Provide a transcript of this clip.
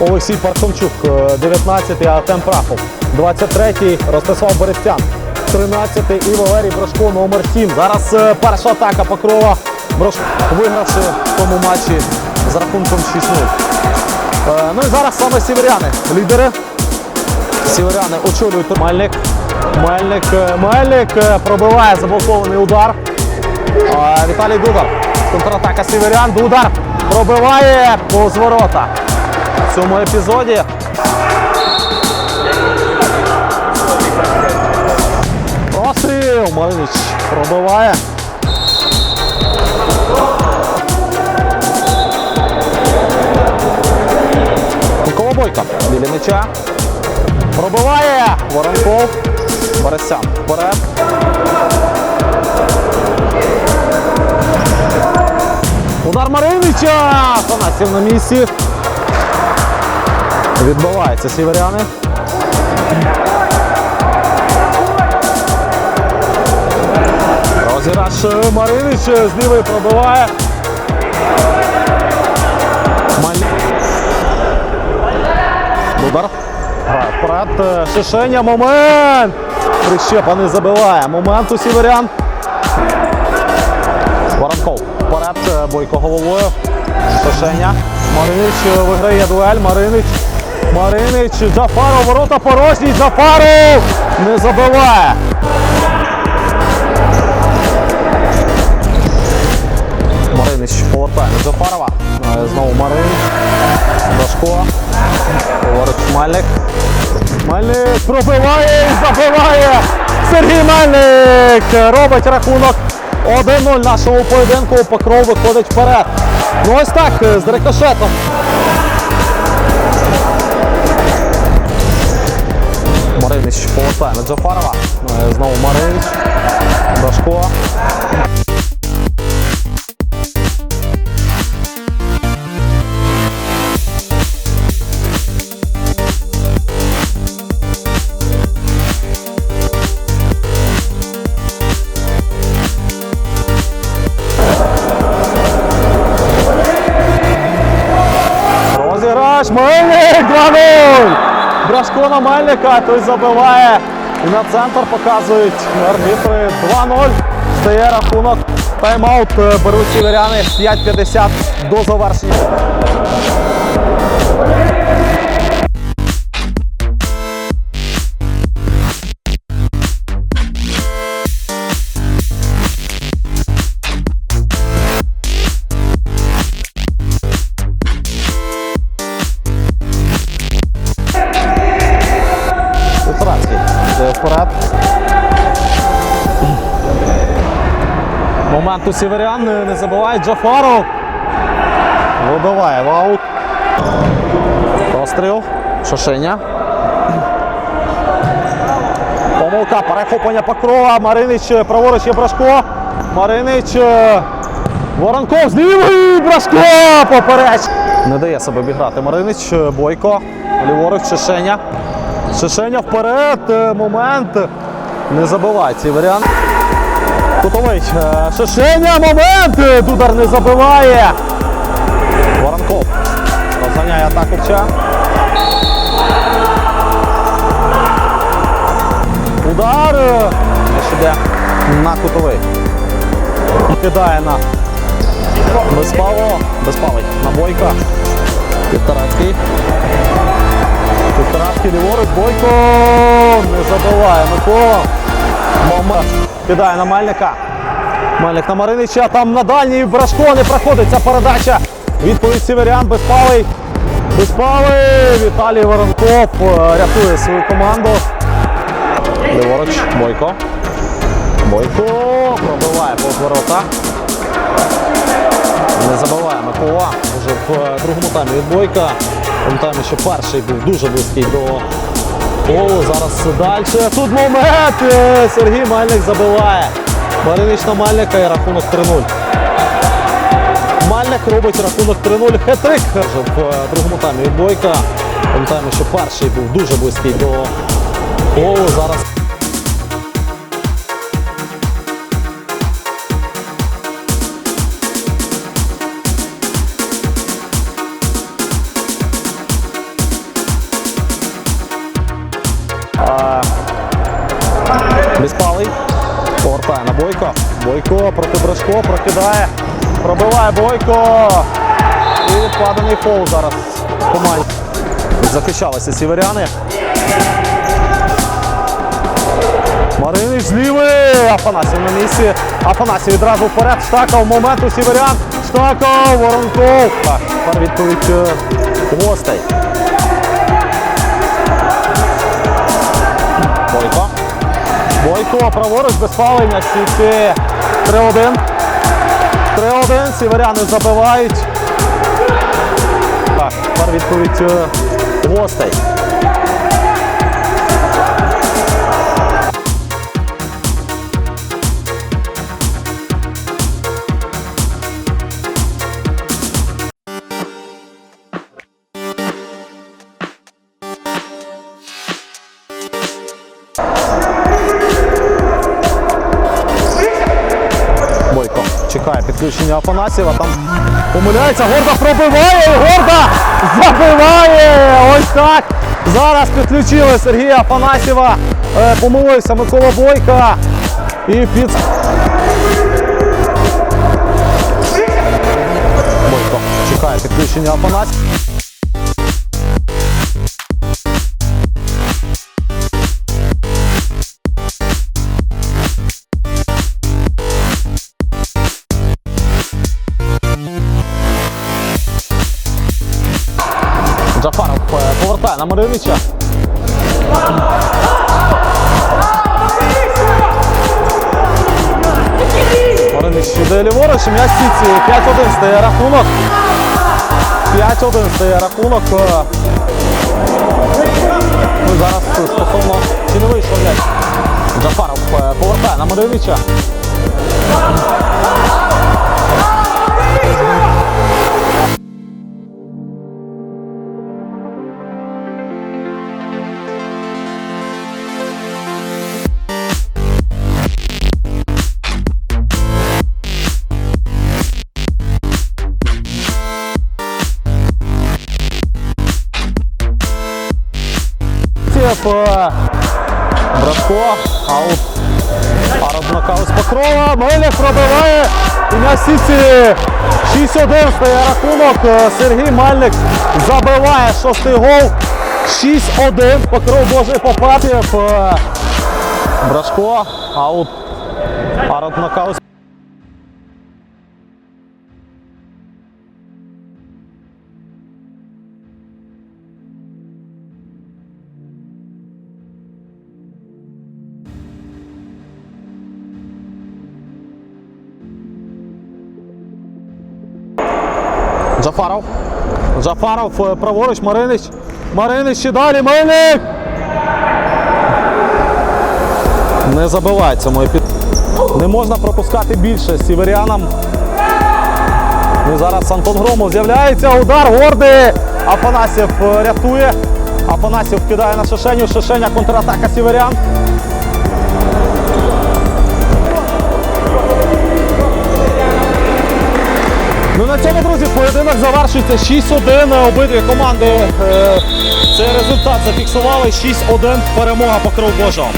Олексій Пархомчук, е, 19-й Артем Прахов, 23-й Ростислав Берестян, 13-й і Валерій Брошко, номер 7. Зараз е, перша атака Покрова. Брошко вигравши в тому матчі з рахунком 6-0. Е, Ну і зараз саме сіверяни, лідери. Сіверяни очолюють Мельник. Мельник, е, Мельник е, пробиває заблокований удар. Е, Віталій Дудар. Контратака Сіверян. Дудар пробиває повз ворота. В цьому епізоді. Постріл! Маринич пробиває. Микола біля м'яча. Пробиває Воронков. Борисян вперед. Удар Маринича! Фанасів на місці. Відбиваються сіверяни. Розіграш Маринич з лівої пробиває. Удар. Вперед. Шишеня. Момент. Прищепа не забиває. Момент у сіверян. Воронков. Вперед. Бойко головою. Шишеня. Маринич виграє дуель. Маринич. Маринич. Джафаров. Ворота порожні. Джафаров. Не забиває. Маринич повертає на Джафарова. Е, Знову Маринич. Дашко. Говорить Мельник. Мельник пробиває і забиває. Сергій Мельник робить рахунок 1-0 нашому поєдинку. Покров виходить вперед. Ну ось так, з рикошетом. Маринич повертає на Джафарова. Е, Знову Маринич. Дашко. Брашко на Мельника, той забиває. І на центр показують арбітри 2-0. Стає рахунок. Тайм-аут е, беруть сіверяни 5-50 до завершення. Момент у Сіверян не забуває Джафаров. Вибиває в аут. Постріл. Шошеня. Помилка, перехоплення Покрова. Маринич праворуч є Брашко. Маринич. е, Воронков з лівої Брашко попереч. Не дає себе обіграти Маринич. е, Бойко. Ліворуч Шишеня. Шишеня вперед. е, Момент. Не забиває цей варіант. Кутовий. е, Шишеня. Момент. Дудар не забиває. Воронков. Розганяє атаку вча. Удар. іде на кутовий. Кидає на Безпало. Безпалий. На Бойка. Півторацький. Півторацький ліворуч. Бойко. Не забиває. Микола. Мама. Кидає на Мельника. Мельник на Маринича. Там на дальній Брашко не проходить ця передача. Відповідь Сіверян. Безпалий. Безпалий. Віталій Воронков е, рятує свою команду. Ліворуч. Бойко. Бойко пробиває по ворота. Не забиває Микола. Вже в е, другому таймі від Бойка. Тому таймі ще перший був дуже близький до голу. Зараз далі. Тут момент. Е, Сергій Мальник забиває. Маринич на Мальника і рахунок 3-0. Мальник робить рахунок 3-0. Хетрик Вже в е, другому таймі Бойка. Пам'ятаємо, що перший був дуже близький до голу. Зараз Брашко прокидає. Пробиває Бойко. І відкладений фол зараз команді. Захищалися сіверяни. Маринич з лівий. Афанасів на місці. Афанасів відразу вперед. Штакав момент у сіверян. Штакав, Воронков. Так, тепер відповідь е, гостей. Бойко. Бойко, праворуч без фалення. Сіти 3-1. 3-1. Сіверяни забивають. Так, тепер відповідь е, гостей. Чекає підключення Афанасєва. Там помиляється. Горда пробиває. Горда забиває. Ось так. Зараз підключили Сергія Афанасєва. Е, Помилився Микола Бойка. І під. Бойко чекає підключення Афанасєва. Е, повертає на Маринича. Маринич йде ліворуч, м'яч сіці. 5-1 стає рахунок. 5-1 стає рахунок. Е, Ну, зараз стосовно чи не вийшов м'яч. Джафаров е, повертає на Маринича. Тєп, е, Брашко, аут. Пара нокаут з Покрова. Меліх пробиває. І на сіці 6-1 стає рахунок. Сергій Мальник забиває шостий гол. 6-1. Покров Божий Попапів. Брашко, аут. Пара нокаут. Джафаров. Джафаров е, праворуч, Маринич. Маринич ще далі. Мельник! Не забивається моє під. Не можна пропускати більше сіверянам. Ну, і зараз Антон Громов з'являється. Удар горди. Афанасів е, рятує. Афанасів кидає на Шишеню. Шишеня контратака сіверян. Ну на цьому, друзі, поєдинок завершується 6-1. Обидві команди е, цей результат зафіксували. 6-1 перемога покров Божого.